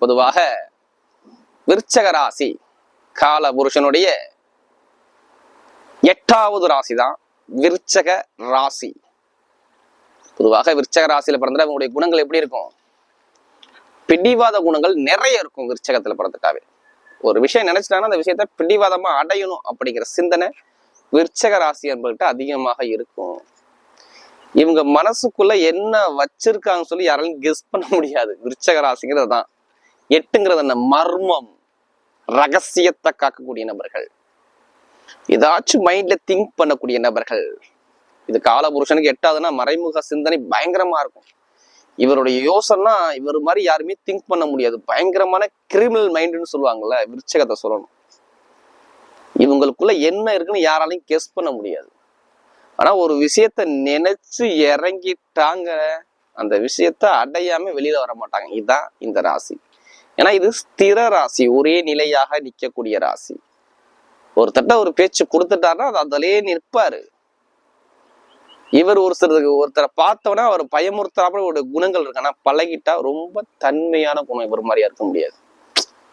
பொதுவாக விருச்சக ராசி கால புருஷனுடைய எட்டாவது ராசி தான் விருச்சக ராசி. பொதுவாக விருச்சக ராசியில பிறந்த உங்களுடைய குணங்கள் எப்படி இருக்கும்? பிடிவாத குணங்கள் நிறைய இருக்கும் விருச்சகத்துல பிறந்துட்டாவே. ஒரு விஷயம் நினைச்சிட்டாங்கன்னா அந்த விஷயத்த பிடிவாதமா அடையணும் அப்படிங்கிற சிந்தனை விருச்சக ராசி என்பதுகிட்ட அதிகமாக இருக்கும். இவங்க மனசுக்குள்ள என்ன வச்சிருக்காங்கன்னு சொல்லி யாராலும் கெஸ் பண்ண முடியாது. விருச்சக ராசிங்கிறது தான் எட்டுங்கிறது என்ன மர்மம் ரகசியத்தை காக்கக்கூடிய நபர்கள். ஏதாச்சும் மைண்ட்ல திங்க் பண்ணக்கூடிய நபர்கள். இது காலபுருஷனுக்கு எட்டாவதுன்னா மறைமுக சிந்தனை பயங்கரமா இருக்கும். இவருடைய யோசனைனா இவர் மாதிரி யாருமே திங்க் பண்ண முடியாது. பயங்கரமான கிரிமினல் மைண்டுன்னு சொல்லுவாங்கல்ல விருச்சகத்தை சொல்லணும். இவங்களுக்குள்ள என்ன இருக்குன்னு யாராலையும் கெஸ் பண்ண முடியாது. ஆனா ஒரு விஷயத்த நினைச்சு இறங்கிட்டாங்க அந்த விஷயத்த அடையாம வெளியில வர மாட்டாங்க இதுதான் இந்த ராசி. ஏன்னா இது ஸ்திர ராசி. ஒரே நிலையாக நிற்கக்கூடிய ராசி. ஒருத்தட்ட ஒரு பேச்சு கொடுத்துட்டாருன்னா அது அதிலே நிற்பாரு. இவர் ஒரு சிலருக்கு ஒருத்தரை பார்த்தோன்னா அவர் பயமுறுத்தாப்புல ஒரு குணங்கள் இருக்கு. ஆனா பழகிட்டா ரொம்ப தன்மையான குணம் இவர் மாதிரியா இருக்க முடியாது.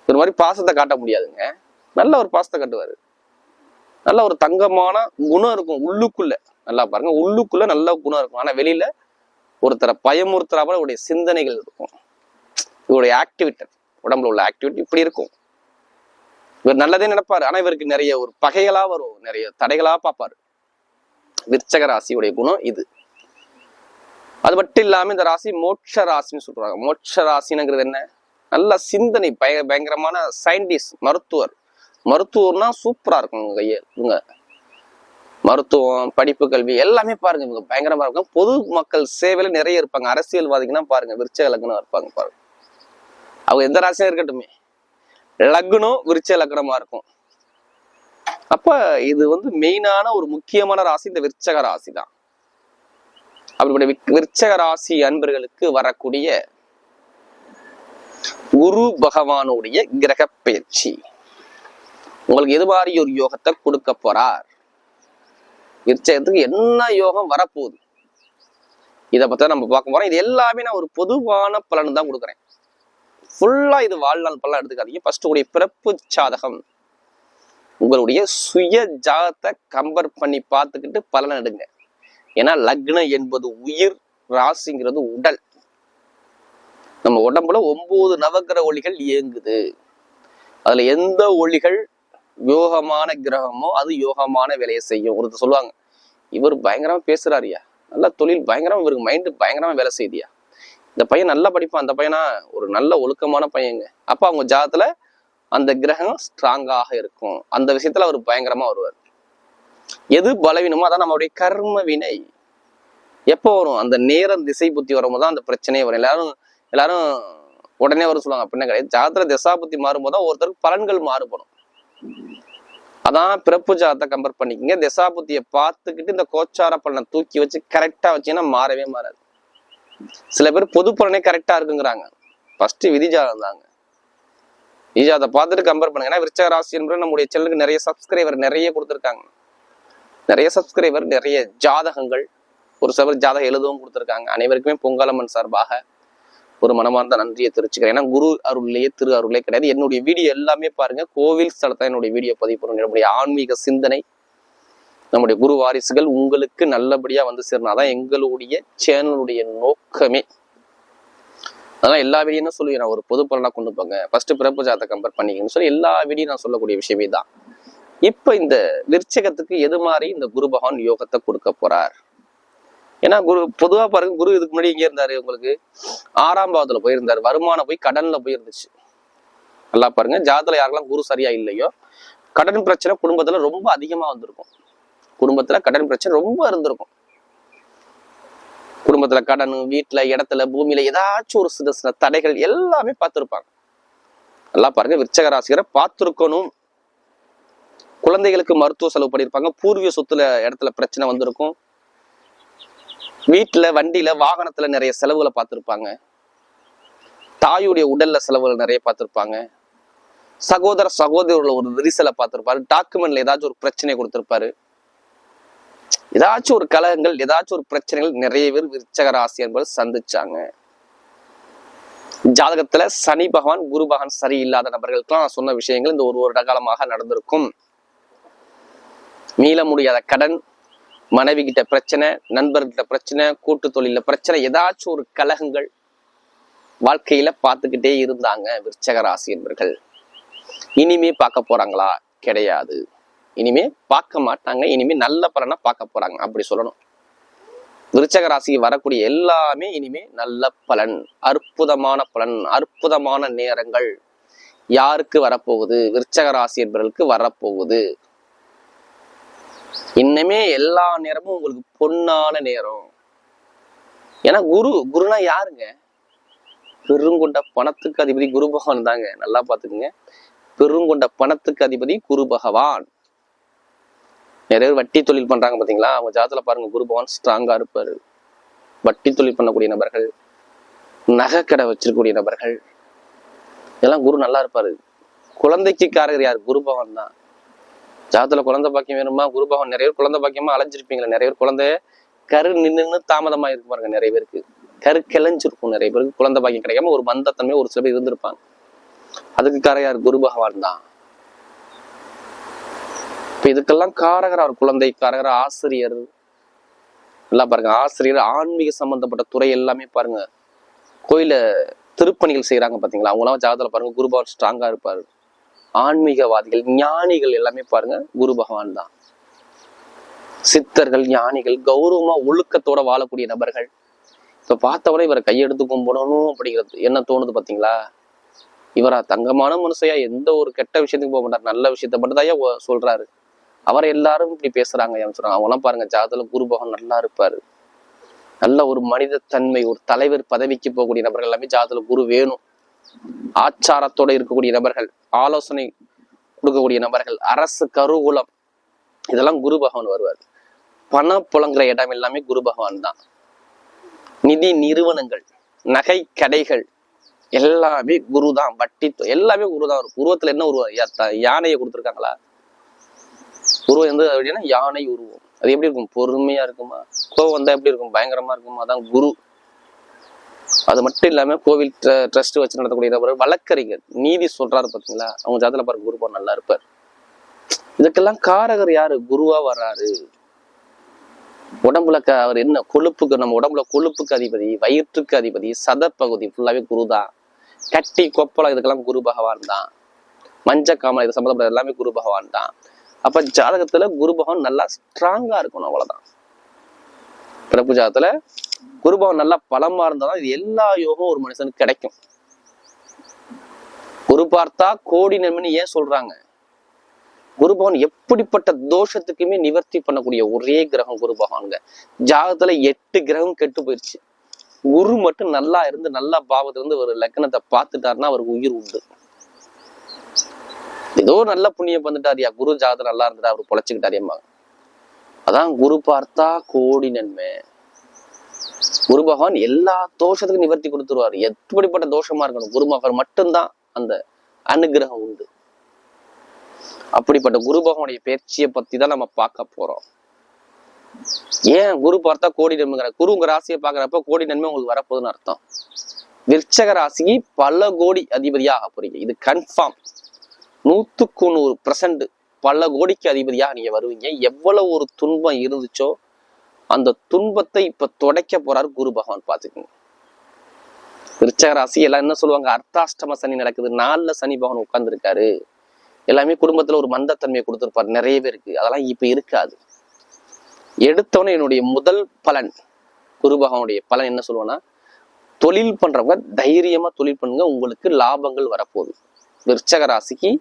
இவர் மாதிரி பாசத்தை காட்ட முடியாதுங்க. நல்ல ஒரு பாசத்தை காட்டுவாரு. நல்ல ஒரு தங்கமான குணம் இருக்கும் உள்ளுக்குள்ள. நல்லா பாருங்க உள்ளுக்குள்ள நல்ல குணம் இருக்கும். ஆனா வெளியில ஒருத்தரை பயமுறுத்துறாப்புல இவருடைய சிந்தனைகள் இருக்கும். இவருடைய ஆக்டிவிட்டி உடம்புல உள்ள ஆக்டிவிட்டி இப்படி இருக்கும். இவர் நல்லதே நினைப்பாரு. ஆனா இவருக்கு நிறைய ஒரு பகைகளா வரும். நிறைய தடைகளா பார்ப்பாரு. விற்சக ராசியுடைய குணம் இது. அது மட்டும் இல்லாம இந்த ராசி மோட்ச ராசின்னு சொல்றாங்க. மோட்ச ராசினுங்கிறது என்ன? நல்ல சிந்தனை. பய பயங்கரமான சயின்டிஸ்ட் மருத்துவர். மருத்துவர்னா சூப்பரா இருக்கும் உங்க கையில் இவங்க. மருத்துவம் படிப்பு கல்வி எல்லாமே பாருங்க. இவங்க பயங்கரமா இருக்கும். பொது மக்கள் சேவையில நிறைய இருப்பாங்க. அரசியல்வாதிங்கன்னா பாருங்க. விருச்சக லக்னம் இருப்பாங்க பாருங்க. அவங்க எந்த ராசியும் இருக்கட்டுமே. லக்னம் விருச்ச லக்னமா இருக்கும். அப்ப இது வந்து மெயினான ஒரு முக்கியமான ராசி இந்த விருச்சக ராசி தான் அப்படிப்பட்ட விருச்சக ராசி அன்பர்களுக்கு வரக்கூடிய குரு பகவானுடைய கிரக பயிற்சி. உங்களுக்கு எது மாதிரி ஒரு யோகத்தை கொடுக்க போறார்? விருச்சகத்துக்கு என்ன யோகம் வரப்போகுது? இதை பத்தி நம்ம பார்க்க போறோம். இது எல்லாமே நான் ஒரு பொதுவான பலன் தான் கொடுக்குறேன். ஃபுல்லாக இது வாழ்நாள் பலன் எடுத்துக்காதீங்க. ஃபர்ஸ்ட் உடைய பிறப்பு சாதகம் உங்களுடைய சுய ஜாதத்தை கம்பேர் பண்ணி பார்த்துக்கிட்டு பலன் எடுங்க. ஏன்னா லக்னம் என்பது உயிர் ராசிங்கிறது உடல். நம்ம உடம்புல ஒன்பது நவகிரக ஒளிகள் இயங்குது. அதுல எந்த ஒளிகள் யோகமான கிரகமோ அது யோகமான வேலையை செய்யும். ஒருத்தர் சொல்லுவாங்க இவர் பயங்கரமா பேசுறாருயா நல்லா தொழில் பயங்கரமா இவருக்கு மைண்டு பயங்கரமா வேலை செய்தியா இந்த பையன் நல்லா படிப்பான். அந்த பையனா ஒரு நல்ல ஒழுக்கமான பையங்க. அப்ப அவங்க ஜாதத்துல அந்த கிரகம் ஸ்ட்ராங்காக இருக்கும். அந்த விஷயத்துல அவர் பயங்கரமா வருவார். எது பலவீனமோ அதான் நம்மளுடைய கர்ம வினை. எப்போ வரும்? அந்த நேரம் திசை புத்தி வரும்போது தான் அந்த பிரச்சனையே வரும். எல்லாரும் எல்லாரும் உடனே வரும் சொல்லுவாங்க. அப்படின்னா கிடையாது. ஜாதத்துல திசா புத்தி மாறும்போது தான் ஒருத்தருக்கு பலன்கள் மாறுபடும். அதான் பிறப்பு ஜாதத்தை கம்பேர் பண்ணிக்கங்க. திசா புத்தியை பார்த்துக்கிட்டு இந்த கோச்சார பலனை தூக்கி வச்சு கரெக்டா வச்சீங்கன்னா மாறவே மாறாது. சில பேர் பொது பலனே கரெக்டா இருக்குங்கிறாங்க. ஃபர்ஸ்ட் விதிஜாதம் தாங்க. விதிஜாதத்தை பார்த்துட்டு கம்பேர் பண்ணுங்க. ஏன்னா விருச்சக ராசி என்பது நம்முடைய செல்லுக்கு நிறைய சப்ஸ்கிரைபர் நிறைய கொடுத்துருக்காங்க. நிறைய சப்ஸ்கிரைபர் நிறைய ஜாதகங்கள். ஒரு சிலர் ஜாதகம் எழுதவும் கொடுத்துருக்காங்க. அனைவருக்குமே பொங்கலம்மன் சார்பாக ஒரு மனமார்ந்த நன்றியை தெரிவிச்சுக்கிறேன். ஏன்னா குரு அருள்லேயே திரு அருளே கிடையாது. என்னுடைய வீடியோ எல்லாமே பாருங்க. கோவில் ஸ்தலத்தை என்னுடைய வீடியோ பதிவு பண்ணுங்க. என்னுடைய ஆன்மீக சிந்தனை நம்முடைய குரு வாரிசுகள் உங்களுக்கு நல்லபடியா வந்து சேரனாதான் எங்களுடைய சேனலுடைய நோக்கமே. அதெல்லாம் எல்லா வீடியும் என்ன சொல்லுவேன் நான் ஒரு பொது பலனா கொண்டு போங்க. ஃபர்ஸ்ட் பிறப்பு ஜாதத்தை கம்பேர் பண்ணிக்கணும்னு சொல்லி எல்லா வீடியும் நான் சொல்லக்கூடிய விஷயமே தான் இப்ப இந்த விருச்சகத்துக்கு எது மாதிரி இந்த குரு பகவான் யோகத்தை கொடுக்க போறார்? ஏன்னா குரு பொதுவா பாருங்க குரு இதுக்கு முன்னாடி இங்க இருந்தாரு உங்களுக்கு? ஆறாம் பாவத்துல போயிருந்தாரு. வருமானம் போய் கடன்ல போயிருந்துச்சு. நல்லா பாருங்க ஜாதத்துல யாரெல்லாம் குரு சரியா இல்லையோ கடன் பிரச்சனை குடும்பத்துல ரொம்ப அதிகமா வந்திருக்கும். குடும்பத்துல கடன் பிரச்சனை ரொம்ப இருந்திருக்கும். குடும்பத்துல கடன் வீட்டுல இடத்துல பூமியில ஏதாச்சும் ஒரு சின்ன சின்ன தடைகள் எல்லாமே பார்த்திருப்பாங்க. நல்லா பாருங்க விருச்சக ராசிகரை பார்த்துருக்கணும். குழந்தைகளுக்கு மருத்துவ செலவு பண்ணியிருப்பாங்க. பூர்வீக சொத்துல இடத்துல பிரச்சனை வந்திருக்கும். வீட்டுல வண்டியில வாகனத்துல நிறைய செலவுகளை பார்த்திருப்பாங்க. தாயுடைய உடல்ல செலவுகள் நிறைய பார்த்திருப்பாங்க. சகோதர சகோதரியோட ஒரு விரிசலை பார்த்திருப்பாரு. டாக்குமெண்ட்ல ஏதாச்சும் ஒரு பிரச்சனை கொடுத்திருப்பாரு. ஏதாச்சும் ஒரு கலகங்கள் ஏதாச்சும் ஒரு பிரச்சனைகள் நிறைய பேர் விருச்சக ராசி என்பது சந்திச்சாங்க. ஜாதகத்துல சனி பகவான் குரு பகவான் சரியில்லாத நபர்களுக்கெல்லாம் நான் சொன்ன விஷயங்கள் இந்த ஒரு வருட காலமாக நடந்திருக்கும். மீள முடியாத கடன் மனைவி கிட்ட பிரச்சனை நண்பர்கிட்ட பிரச்சனை கூட்டு தொழில பிரச்சனை ஏதாச்சும் ஒரு கலகங்கள் வாழ்க்கையில பார்த்துக்கிட்டே இருந்தாங்க விருச்சக ராசி என்பர்கள் இனிமே பார்க்க போறாங்களா? கிடையாது. இனிமே பார்க்க மாட்டாங்க. இனிமே நல்ல பலனை பார்க்க போறாங்க. அப்படி சொல்லணும். விருச்சக ராசிக்கு வரக்கூடிய எல்லாமே இனிமே நல்ல பலன் அற்புதமான பலன் அற்புதமான நேரங்கள் யாருக்கு வரப்போகுது? விருச்சக ராசி என்பவர்களுக்கு வரப்போகுது. இன்னமே எல்லா நேரமும் உங்களுக்கு பொன்னான நேரம். ஏன்னா குரு குருனா யாருங்க? பெருங்கொண்ட பணத்துக்கு அதிபதி குரு பகவான் தாங்க. நல்லா பாத்துக்குங்க பெருங்கொண்ட பணத்துக்கு அதிபதி குரு பகவான். நிறைய பேர் வட்டி தொழில் பண்றாங்க பாத்தீங்களா? அவங்க ஜாதத்துல பாருங்க குரு பகவான் ஸ்ட்ராங்கா இருப்பாரு. வட்டி தொழில் பண்ணக்கூடிய நபர்கள் நகைக்கடை வச்சிருக்கக்கூடிய நபர்கள் இதெல்லாம் குரு நல்லா இருப்பாரு. குழந்தைக்கு காரகர் யார்? குரு பகவான் தான். ஜாதத்துல குழந்தை பாக்கியம் வேணுமா? குரு பகவான் நிறைய பேர் குழந்தை பாக்கியமா அலைஞ்சிருப்பீங்களா நிறைய பேர் குழந்தை கரு நின்னு தாமதமா இருக்கு பாருங்க நிறைய பேருக்கு. கரு கிளஞ்சிருக்கும் நிறைய பேருக்கு குழந்தை பாக்கியம் கிடைக்காம ஒரு மந்தத்தன்மை ஒரு சில பேர் இருந்திருப்பாங்க. அதுக்கு கார யார்? குரு பகவான் தான். இப்போ இதுக்கெல்லாம் காரகர் அவர் குழந்தை காரகர் ஆசிரியர். எல்லாம் பாருங்க ஆசிரியர் ஆன்மீக சம்பந்தப்பட்ட துறை எல்லாமே பாருங்க. கோயில திருப்பணிகள் செய்யறாங்க பாத்தீங்களா? அவங்களாம் ஜாதத்துல பாருங்க குரு பகவான் ஸ்ட்ராங்கா இருப்பாரு. ஆன்மீகவாதிகள் ஞானிகள் எல்லாமே பாருங்க குரு பகவான் தான். சித்தர்கள் ஞானிகள் கௌரவமா ஒழுக்கத்தோட வாழக்கூடிய நபர்கள். இப்ப பார்த்தவரை இவரை கையெடுத்து கும்பிடணும் அப்படிங்கிறது என்ன தோணுது பாத்தீங்களா? இவரா தங்கமான மனுஷையா? எந்த ஒரு கெட்ட விஷயத்துக்கு போக மாட்டார். நல்ல விஷயத்த மட்டும் தான் சொல்றாரு. அவரை எல்லாரும் இப்படி பேசுறாங்க சொல்றாங்க. அவங்களாம் பாருங்க ஜாதத்துல குரு பகவான் நல்லா இருப்பாரு. நல்ல ஒரு மனித தன்மை ஒரு தலைவர் பதவிக்கு போகக்கூடிய நபர்கள் எல்லாமே ஜாதத்துல குரு வேணும். ஆச்சாரத்தோட இருக்கக்கூடிய நபர்கள் ஆலோசனை கொடுக்கக்கூடிய நபர்கள் அரசு கருகுலம் இதெல்லாம் குரு பகவான் வருவார். பண புலங்குற இடம் எல்லாமே குரு பகவான் தான். நிதி நிறுவனங்கள் நகை கடைகள் எல்லாமே குரு தான். வட்டி எல்லாமே குரு தான். வரும் உருவத்துல என்ன உருவம் யா- யானையை கொடுத்துருக்காங்களா? உருவம் எந்த அப்படின்னா யானை உருவம். அது எப்படி இருக்கும்? பொறுமையா இருக்குமா? கோவம் வந்தா எப்படி இருக்கும்? பயங்கரமா இருக்குமா? அதான் குரு. அது மட்டும் இல்லாம கோவில் ட்ரஸ்ட் வச்சு நடத்தக்கூடிய நபர் வழக்கறிஞர் நீதி சொல்றாரு பாத்தீங்களா? அவங்க ஜாதத்துல பாரு குருபா நல்லா இருப்பார். இதுக்கெல்லாம் காரகர் யாரு? குருவா வர்றாரு. உடம்புல அவர் என்ன கொழுப்புக்கு நம்ம உடம்புல கொழுப்புக்கு அதிபதி வயிற்றுக்கு அதிபதி சதப்பகுதி ஃபுல்லாவே குரு தான் கட்டி கொப்பளம் இதுக்கெல்லாம் குரு பகவான் தான். மஞ்ச காமலை இது சம்மந்தப்பட்ட எல்லாமே குரு பகவான் தான். அப்ப ஜாதகத்துல குரு பகவான் நல்லா ஸ்ட்ராங்கா இருக்கணும் அவ்வளவுதான். பிறப்பு ஜாதகத்துல குரு பகவான் நல்லா பலமா இருந்தாதான் இது எல்லா யோகம் ஒரு மனுஷனுக்கு கிடைக்கும். குரு பார்த்தா கோடி நன்மைன்னு ஏன் சொல்றாங்க? குரு பகவான் எப்படிப்பட்ட தோஷத்துக்குமே நிவர்த்தி பண்ணக்கூடிய ஒரே கிரகம் குரு பகவானுங்க. ஜாதகத்துல எட்டு கிரகம் கெட்டு போயிருச்சு. குரு மட்டும் நல்லா இருந்து நல்லா பாவத்துல இருந்து ஒரு லக்னத்தை பார்த்துட்டாருன்னா அவருக்கு உயிர் உண்டு. ஏதோ நல்ல புண்ணியம் வந்துட்டாரியா குரு ஜாதகம் நல்லா இருந்துட்டா அவர் பொழைச்சுக்கிட்டாரியம்மா அதான் குரு பார்த்தா கோடி நன்மை. குரு பகவான் எல்லா தோஷத்துக்கும் நிவர்த்தி கொடுத்துருவாரு. எப்படிப்பட்ட தோஷமா இருக்கணும்? குரு பகவான் மட்டும்தான் அந்த அனுகிரகம் உண்டு. அப்படிப்பட்ட குரு பகவானுடைய பேச்சியை பத்தி தான் நம்ம பார்க்க போறோம். ஏன் குரு பார்த்தா கோடி நன்மைங்கிற குரு உங்க ராசியை பாக்குறப்ப கோடி நன்மை உங்களுக்கு வரப்போகுதுன்னு அர்த்தம். விற்சக ராசிக்கு பல கோடி அதிபதியாக போறீங்க. இது கன்ஃபார்ம் நூற்றுக்கு நூறு பர்சன்ட் பல கோடிக்கு அதிபதியாக நீங்கள் வருவீங்க. எவ்வளவு ஒரு துன்பம் இருந்துச்சோ அந்த துன்பத்தை இப்போ துடைக்க போறார் குரு பகவான். பார்த்துக்கோங்க. விருச்சக ராசி எல்லாம் என்ன சொல்லுவாங்க? அர்த்தாஷ்டம சனி நடக்குது. நாலுல சனி பகவான் உட்கார்ந்துருக்காரு. எல்லாமே குடும்பத்துல ஒரு மந்தத்தன்மையை கொடுத்துருப்பாரு. நிறைய பேருக்கு அதெல்லாம் இப்ப இருக்காது. எடுத்தவொடனே என்னுடைய முதல் பலன் குரு பகவானுடைய பலன் என்ன சொல்லுவேன்னா தொழில் பண்றவங்க தைரியமா தொழில் பண்ணுங்க. உங்களுக்கு லாபங்கள் வரப்போகுது. விருச்சக ராசிக்கு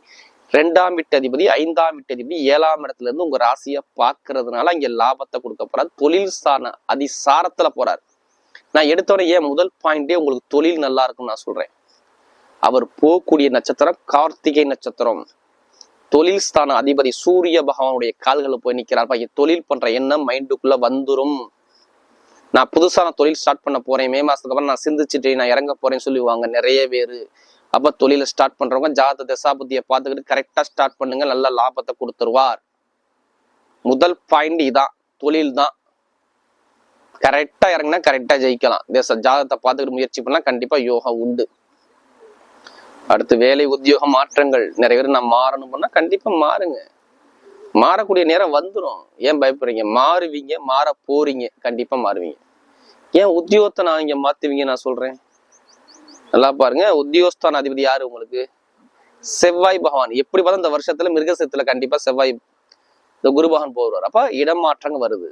ரெண்டாம் வீட்டு அதிபதி ஐந்தாம் வீட்டு அதிபதி ஏழாம் இடத்துல இருந்து உங்க ராசியை பார்க்கறதுனால இங்க லாபத்தை கொடுக்க போறாரு. தொழில் சாண அதிசாரத்துல போறாரு. நான் எடுத்தவொடனே ஏன் முதல் பாயிண்டே உங்களுக்கு தொழில் நல்லா இருக்கும்னு நான் சொல்றேன். அவர் போகக்கூடிய நட்சத்திரம் கார்த்திகை நட்சத்திரம். தொழில் ஸ்தான அதிபதி சூரிய பகவானுடைய கால்களில் போய் நிக்கிறார். பையன் தொழில் பண்ற எண்ணம் மைண்டுக்குள்ள வந்துரும். நான் புதுசா நான் தொழில் ஸ்டார்ட் பண்ண போறேன். மே மாசத்துக்கு அப்புறம் நான் சிந்திச்சுட்டு நான் இறங்க போறேன்னு சொல்லுவாங்க நிறைய பேரு. அப்ப தொழிலை ஸ்டார்ட் பண்றவங்க ஜாத தசாபுத்தியை பார்த்துக்கிட்டு கரெக்டா ஸ்டார்ட் பண்ணுங்க நல்ல லாபத்தை கொடுத்துருவார். முதல் பாயிண்ட் இதான் தொழில் தான். கரெக்டா இறங்கினா கரெக்டா ஜெயிக்கலாம். தேச ஜாதத்தை பார்த்துக்கிட்டு முயற்சி பண்ணா கண்டிப்பா யோகா உண்டு. அடுத்து வேலை உத்தியோக மாற்றங்கள். நிறைய பேர் நான் மாறணும் பண்ணா கண்டிப்பா மாறுங்க. மாறக்கூடிய நேரம் வந்துடும் ஏன் பயப்படுறீங்க? மாறுவீங்க மாற போறீங்க கண்டிப்பா மாறுவீங்க. ஏன் உத்தியோகத்தை நான் இங்க மாத்துவீங்க நான் சொல்றேன்? நல்லா பாருங்க. உத்தியோகஸ்தான அதிபதி யாரு உங்களுக்கு? செவ்வாய் பகவான். எப்படி பார்த்தா இந்த வருஷத்துல மிருகசத்துல கண்டிப்பா செவ்வாய் இந்த குரு பகவான் போவார். அப்ப இடம் வருது.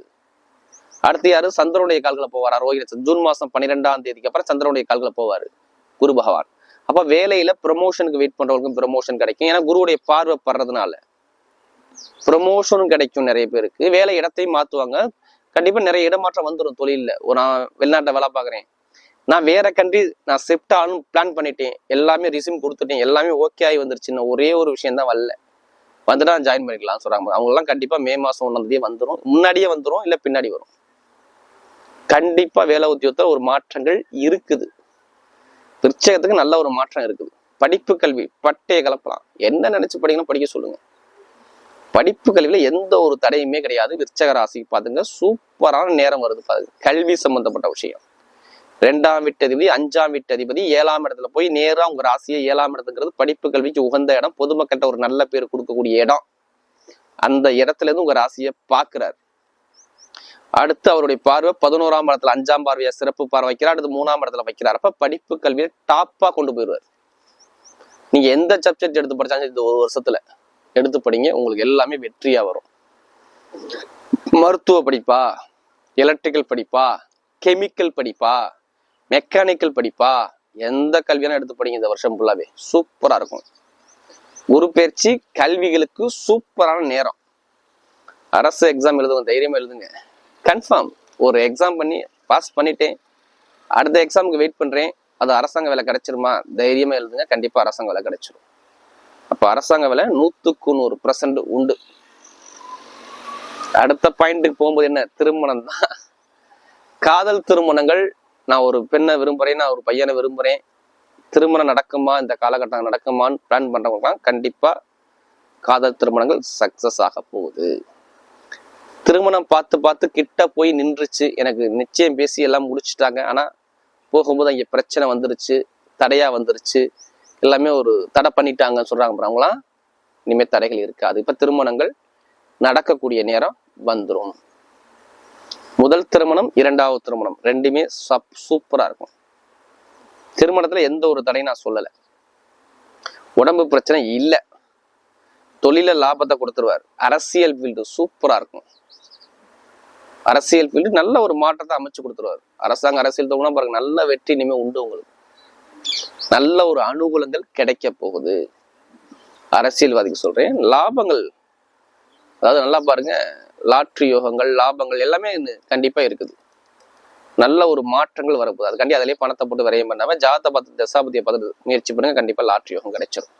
அடுத்து யாரு? சந்திரனுடைய கால்களை போவார்? ரோஹிணி. ஜூன் மாசம் பன்னிரெண்டாம் தேதிக்கு அப்புறம் சந்திரனுடைய கால்களை போவாரு குரு பகவான். அப்ப வேலையில ப்ரமோஷனுக்கு வெயிட் பண்றவங்களுக்கும் ப்ரமோஷன் கிடைக்கும். ஏன்னா குருவுடைய பார்வை படுறதுனால. ப்ரமோஷனும் கிடைக்கும் நிறைய பேருக்கு. வேலை இடத்தையும் மாத்துவாங்க. கண்டிப்பா நிறைய இடமாற்றம் வந்துடும் தொழில்ல. ஒரு நான் வெளிநாட்டுல வேலை பாக்குறேன் நான் வேற கண்ட்ரி நான் ஷிஃப்ட் ஆகணும் பிளான் பண்ணிட்டேன். எல்லாமே ரிசியூம் கொடுத்துட்டேன். எல்லாமே ஓகே ஆகி வந்துருச்சு. நான் ஒரே ஒரு விஷயம் தான் வரல. வந்துட்டு நான் ஜாயின் பண்ணிக்கலாம் சொல்றாங்க. அவங்களாம் கண்டிப்பாக கண்டிப்பா மே மாசம் ஒன்றாம் தேதி வந்துடும் முன்னாடியே வந்துடும் இல்லை பின்னாடி வரும். கண்டிப்பா வேலை உத்தியோகத்தில் ஒரு மாற்றங்கள் இருக்குது. விற்சகத்துக்கு நல்ல ஒரு மாற்றம் இருக்குது. படிப்பு கல்வி பட்டையை கலப்பலாம். என்ன நினைச்சு படிக்கணும் படிக்க சொல்லுங்க. படிப்பு கல்வியில எந்த ஒரு தடையுமே கிடையாது. விற்சக ராசிக்கு பாத்துங்க. சூப்பரான நேரம் வருது பாருங்க. கல்வி சம்பந்தப்பட்ட விஷயம். ரெண்டாம் வீட்டு அதிபதி அஞ்சாம் வீட்டு அதிபதி ஏழாம் இடத்துல போய் நேரா உங்க ராசியை ஏழாம் இடத்துங்கிறது படிப்பு கல்விக்கு உகந்த இடம். பொதுமக்கள்கிட்ட ஒரு நல்ல பேர் கொடுக்கக்கூடிய இடம். அந்த இடத்துல இருந்து உங்க ராசியை பாக்குறாரு அடுத்து அவருடைய பார்வை பதினோராம் இடத்துல அஞ்சாம் பார்வையை சிறப்பு பார்வை வைக்கிறார். அடுத்து மூணாம் இடத்துல வைக்கிறார். அப்ப படிப்பு கல்வியை டாப்பா கொண்டு போயிடுவார். நீங்க எந்த சப்ஜெக்ட் எடுத்து படிச்சாலும் இந்த ஒரு வருஷத்துல எடுத்து படிங்க உங்களுக்கு எல்லாமே வெற்றியா வரும். மருத்துவ படிப்பா எலக்ட்ரிக்கல் படிப்பா கெமிக்கல் படிப்பா மெக்கானிக்கல் படிப்பா? எந்த கல்வியான எடுத்து படிங்க இந்த வருஷம் ஃபுல்லாவே சூப்பரா இருக்கும். குரு பயிற்சி கல்விகளுக்கு சூப்பரான நேரம். அரசு எக்ஸாம் எழுதுங்க தைரியமா எழுதுங்க. கன்ஃபார்ம் ஒரு எக்ஸாம் பண்ணி பாஸ் பண்ணிட்டேன். அடுத்த எக்ஸாமுக்கு வெயிட் பண்றேன். அது அரசாங்க வேலை கிடைச்சிருமா? தைரியமா எழுதுங்க கண்டிப்பா அரசாங்க வேலை கிடைச்சிரும். அப்ப அரசாங்க வேலை நூத்துக்கு நூறு பர்சன்ட் உண்டு. அடுத்த பாயிண்ட்டுக்கு போகும்போது என்ன? திருமணம் தான் காதல் திருமணங்கள் நான் ஒரு பெண்ணை விரும்புகிறேன் நான் ஒரு பையனை விரும்புகிறேன் திருமணம் நடக்குமா? இந்த காலகட்டம் நடக்குமான்னு பிளான் பண்ணுறவங்கலாம் கண்டிப்பாக காதல் திருமணங்கள் சக்சஸ் ஆக போகுது. திருமணம் பார்த்து பார்த்து கிட்ட போய் நின்றுச்சு. எனக்கு நிச்சயம் பேசி எல்லாம் முடிச்சுட்டாங்க. ஆனால் போகும்போது அங்கே பிரச்சனை வந்துருச்சு தடையாக வந்துருச்சு. எல்லாமே ஒரு தடை பண்ணிட்டாங்கன்னு சொல்கிறாங்க அவங்களாம் இனிமேல் தடைகள் இருக்காது. இப்போ திருமணங்கள் நடக்கக்கூடிய நேரம் வந்துடும் முதல் திருமணம் இரண்டாவது திருமணம் ரெண்டுமே சப் சூப்பரா இருக்கும். திருமணத்துல எந்த ஒரு தடையும் நான் சொல்லலை. உடம்பு பிரச்சனை இல்லை. தொழில லாபத்தை கொடுத்துருவார். அரசியல் ஃபீல்டு சூப்பரா இருக்கும். அரசியல் ஃபீல்டு நல்ல ஒரு மாற்றத்தை அமைச்சு கொடுத்துருவார். அரசாங்க அரசியல் தொகுனா பாருங்க நல்ல வெற்றி இனிமேல் உண்டு உங்களுக்கு. நல்ல ஒரு அனுகூலங்கள் கிடைக்க போகுது. அரசியல்வாதிக்கு சொல்றேன். லாபங்கள் அதாவது நல்லா பாருங்க லாட்ரி யோகங்கள் லாபங்கள் எல்லாமே கண்டிப்பா இருக்குது. நல்ல ஒரு மாற்றங்கள் வரப்போகுது. அதுக்காண்டி அதிலே பணத்தை போட்டு விரையும் பண்ணாம ஜாதத்தை பார்த்து தசாபதியை பார்த்து முயற்சி பண்ணுங்க. கண்டிப்பா லாட்ரி யோகம் கிடைச்சிடும்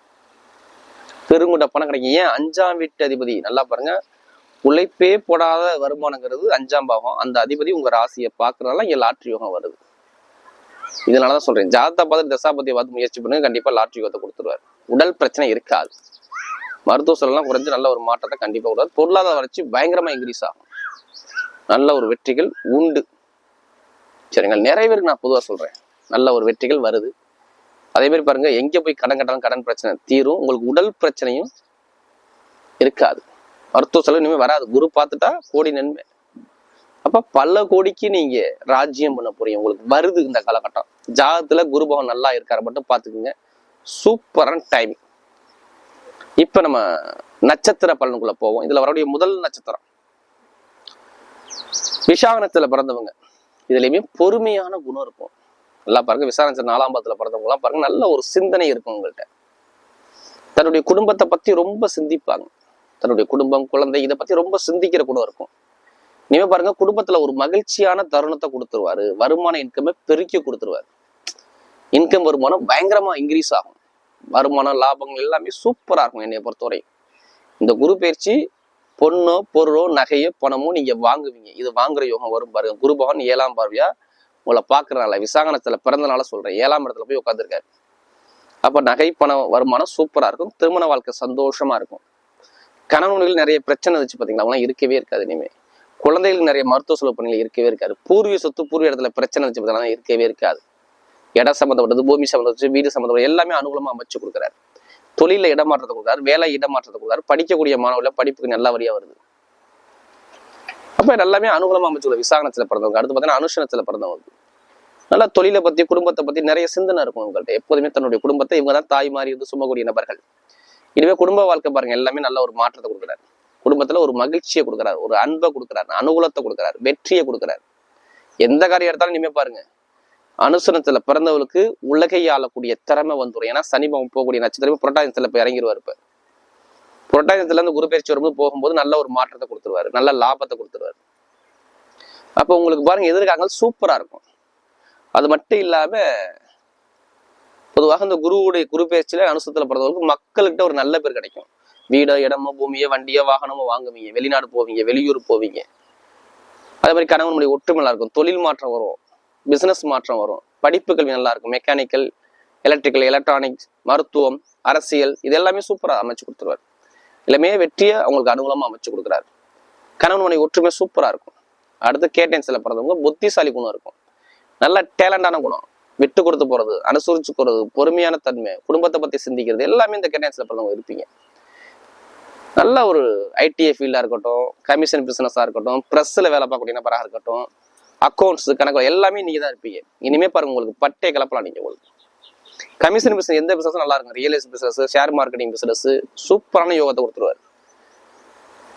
பெருங்குட பணம் கிடைக்கும். ஏன்? அஞ்சாம் வீட்டு அதிபதி. நல்லா பாருங்க. உழைப்பே போடாத வருமானங்கிறது அஞ்சாம் பாவம். அந்த அதிபதி உங்க ராசியை பார்க்கறதுனால இங்க லாட்ரி யோகம் வருது. இதனாலதான் சொல்றேன். ஜாதத்தை பார்த்து தசாபதியை பார்த்து முயற்சி பண்ணுங்க. கண்டிப்பா லாட்ரி யோகத்தை கொடுத்துருவாரு. உடல் பிரச்சனை இருக்காது. மருத்துவ செலவுலாம் குறைஞ்சு நல்ல ஒரு மாற்றத்தை கண்டிப்பாக கூடாது பொருளாதார வளர்ச்சி பயங்கரமாக இன்க்ரீஸ் ஆகும். நல்ல ஒரு வெற்றிகள் உண்டு. சரிங்களா? நிறைய பேருக்கு நான் பொதுவாக சொல்கிறேன் நல்ல ஒரு வெற்றிகள் வருது. அதே மாதிரி பாருங்க எங்கே போய் கடன் கட்டணும் கடன் பிரச்சனை தீரும். உங்களுக்கு உடல் பிரச்சனையும் இருக்காது. மருத்துவ செலவு இனிமேல் வராது. குரு பார்த்துட்டா கோடி நன்மை. அப்போ பல கோடிக்கு நீங்கள் ராஜ்யம் பண்ண போறீங்க. உங்களுக்கு வருது இந்த காலகட்டம். ஜாதத்தில் குரு பவன் நல்லா இருக்காரு மட்டும் பார்த்துக்குங்க. சூப்பரான டைமிங் இப்ப நம்ம நட்சத்திர பலனுக்குள்ள போவோம். இதுல வரக்கூடிய முதல் நட்சத்திரம். விசாகனத்துல பிறந்தவங்க. இதுலயுமே பொறுமையான குணம் இருக்கும். நல்லா பாருங்க விசாரணை நாலாம் பாதத்துல பிறந்தவங்க எல்லாம் பாருங்க நல்ல ஒரு சிந்தனை இருக்கும் உங்கள்கிட்ட தன்னுடைய குடும்பத்தை பத்தி ரொம்ப சிந்திப்பாங்க. தன்னுடைய குடும்பம் குழந்தை இதை பத்தி ரொம்ப சிந்திக்கிற குணம் இருக்கும். நீங்க பாருங்க குடும்பத்துல ஒரு மகிழ்ச்சியான தருணத்தை கொடுத்துருவாரு. வருமான இன்கமே பெருக்கி கொடுத்துருவாரு. இன்கம் வருமானம் பயங்கரமா இன்க்ரீஸ் ஆகும். வருமானம் லாபங்கள் எல்லாமே சூப்பரா இருக்கும் என்னை பொறுத்தவரை. இந்த குரு பயிற்சி பொண்ணோ பொருளோ நகையோ பணமோ நீங்க வாங்குவீங்க. இது வாங்குற யோகம் வரும் பாருங்க. குரு பகவான் ஏழாம் பார்வையா உங்களை பார்க்குறனால விசாகனத்துல பிறந்தனால சொல்றேன். ஏழாம் இடத்துல போய் உட்காந்துருக்காரு அப்ப நகை பணம் வருமானம் சூப்பரா இருக்கும். திருமண வாழ்க்கை சந்தோஷமா இருக்கும். கணவன்கள் நிறைய பிரச்சனை வச்சு பார்த்தீங்களா அவங்களாம் இருக்கவே இருக்காது இனிமே. குழந்தைகளுக்கு நிறைய மருத்துவ செலவு பணிகள் இருக்கவே இருக்காது. பூர்வீக சொத்து பூர்வீக இடத்துல பிரச்சனை வச்சு பார்த்தீங்கன்னா இருக்கவே இருக்காது. இடம் சம்மந்தப்பட்டது பூமி சம்மந்தப்பட்டது வீடு சம்மந்தப்பட்டது எல்லாமே அனுகூலமாக அமைச்சு கொடுக்குறாரு. தொழில இடமாற்றத்தை கொடுக்குறாரு வேலை இடமாற்றத்தை கொடுக்குறாரு படிக்கக்கூடிய மாணவர்கள் படிப்புக்கு நல்ல வழியாக வருது. அப்போ எல்லாமே அனுகூலமாக அமைச்சு விசாகனத்துல பிறந்தவங்க அடுத்து பார்த்தீங்கன்னா அனுஷனத்துல பிறந்தவங்க. நல்லா தொழிலை பத்தி குடும்பத்தை பத்தி நிறைய சிந்தனை இருக்கும் உங்கள்ட்ட எப்போதுமே தன்னுடைய குடும்பத்தை இவங்க தான் தாய் மாறி இருந்து சுமக்கூடிய நபர்கள். இதுவே குடும்ப வாழ்க்கை பாருங்க எல்லாமே நல்ல ஒரு மாற்றத்தை கொடுக்குறாரு. குடும்பத்துல ஒரு மகிழ்ச்சியை கொடுக்குறாரு ஒரு அன்பை கொடுக்குறாரு அனுகூலத்தை கொடுக்குறாரு வெற்றியை கொடுக்குறாரு. எந்த காரியம் எடுத்தாலும் இனிமே பாருங்க அனுசனத்துல பிறந்தவளுக்கு உலகை ஆளக்கூடிய திறமை வந்துடும் ஏன்னா சனி போகக்கூடிய நட்சத்திரமே புரட்டாசத்துல போய் இறங்கிடுவார் இப்ப. புரட்டாசத்துல இருந்து குரு பயிற்சி வரும்போது போகும்போது நல்ல ஒரு மாற்றத்தை கொடுத்துருவாரு. நல்ல லாபத்தை கொடுத்துருவாரு. அப்ப உங்களுக்கு பாருங்க எதிர்காலங்கள் சூப்பரா இருக்கும். அது மட்டும் இல்லாம பொதுவாக இந்த குருவுடைய குரு பயிற்சியில அனுசத்துல பிறந்தவங்களுக்கு மக்கள்கிட்ட ஒரு நல்ல பேர் கிடைக்கும். வீடோ இடமோ பூமியோ வண்டியோ வாகனமோ வாங்குவீங்க. வெளிநாடு போவீங்க வெளியூர் போவீங்க. அதே மாதிரி கணவனுடைய ஒற்றுமை இருக்கும். தொழில் மாற்றம் வரும். பிசினஸ் மாற்றம் வரும். படிப்பு கல்வி நல்லா இருக்கும். மெக்கானிக்கல் எலக்ட்ரிக்கல் எலக்ட்ரானிக்ஸ் மருத்துவம் அரசியல் இது எல்லாமே சூப்பரா அமைச்சு கொடுத்துருவார். எல்லாமே வெற்றியை அவங்களுக்கு அனுகூலமா அமைச்சு கொடுக்குறாரு. கணவன் மனைவி ஒற்றுமை சூப்பரா இருக்கும். அடுத்து கேட்டன்ஸ்ல பிறந்தவங்க புத்திசாலி குணம் இருக்கும். நல்ல டேலண்டான குணம். விட்டு கொடுத்து போறது அனுசரிச்சு போகிறது பொறுமையான தன்மை குடும்பத்தை பத்தி சிந்திக்கிறது எல்லாமே இந்த கேட்டன்ஸ்ல பிறந்தவங்க இருப்பீங்க. நல்ல ஒரு ஐடிஐ ஃபீல்டா இருக்கட்டும் கமிஷன் பிசினஸா இருக்கட்டும் ப்ரெஸ்ல வேலை பார்க்கக்கூடிய நபராக இருக்கட்டும் அக்கௌண்ட்ஸ் கணக்கு எல்லாமே நீங்க தான் இருப்பீங்க. இனிமே பாருங்க உங்களுக்கு பட்டே கலப்பலாம் நீங்க உங்களுக்கு. கமிஷன் பிசினஸ் எந்த பிசினஸ் நல்லா இருக்கும். Real estate business share marketing business சூப்பரான யோகத்தை கொடுத்துருவாரு.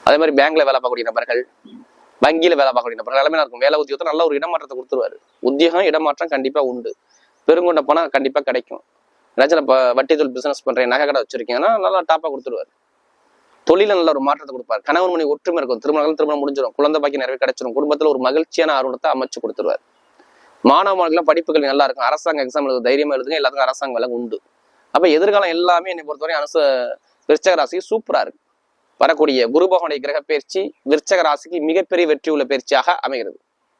அதே மாதிரி பேங்க்ல வேலை பார்க்கக்கூடிய நபர்கள் வங்கியில வேலை பார்க்கக்கூடிய நபர்கள் எல்லாமே இருக்கும். வேலை உத்தியோகத்தை நல்ல ஒரு இடமாற்றத்தை கொடுத்துருவாரு. உத்தியோகம் இடமாற்றம் கண்டிப்பா உண்டு. பெருங்கொண்ட போனா கண்டிப்பா கிடைக்கும். ஏதாச்சும் வட்டி தொழில் பிசினஸ் பண்றேன் நகை கடை வச்சிருக்கீங்கன்னா நல்லா டாப்பா கொடுத்துருவாரு. தொழில நல்ல ஒரு மாற்றத்தை கொடுப்பார். கணவன் மணி ஒற்றுமை இருக்கும் திருமணம் திருமணம் முடிஞ்சிடும் குழந்தை பாக்கி நிறைய கிடைச்சிடும் குடும்பத்துல ஒரு மகிழ்ச்சியான ஆர்வத்தை அமைச்சு கொடுத்துருவாரு. மாணவ மாணவிகள் படிப்புகள் நல்லா இருக்கும் அரசாங்க எக்ஸாம் எழுது தைரியமா எழுதுங்க. எல்லாத்துக்கும் அரசாங்க வேலை உண்டு. அப்ப எதிர்காலம் எல்லாமே என்னை பொறுத்தவரை அனுச விருச்சக ராசி சூப்பரா இருக்கு. வரக்கூடிய குரு பகவானுடைய கிரக பயிற்சி விருச்சக ராசிக்கு மிகப்பெரிய வெற்றி உள்ள பயிற்சியாக அமைகிறது.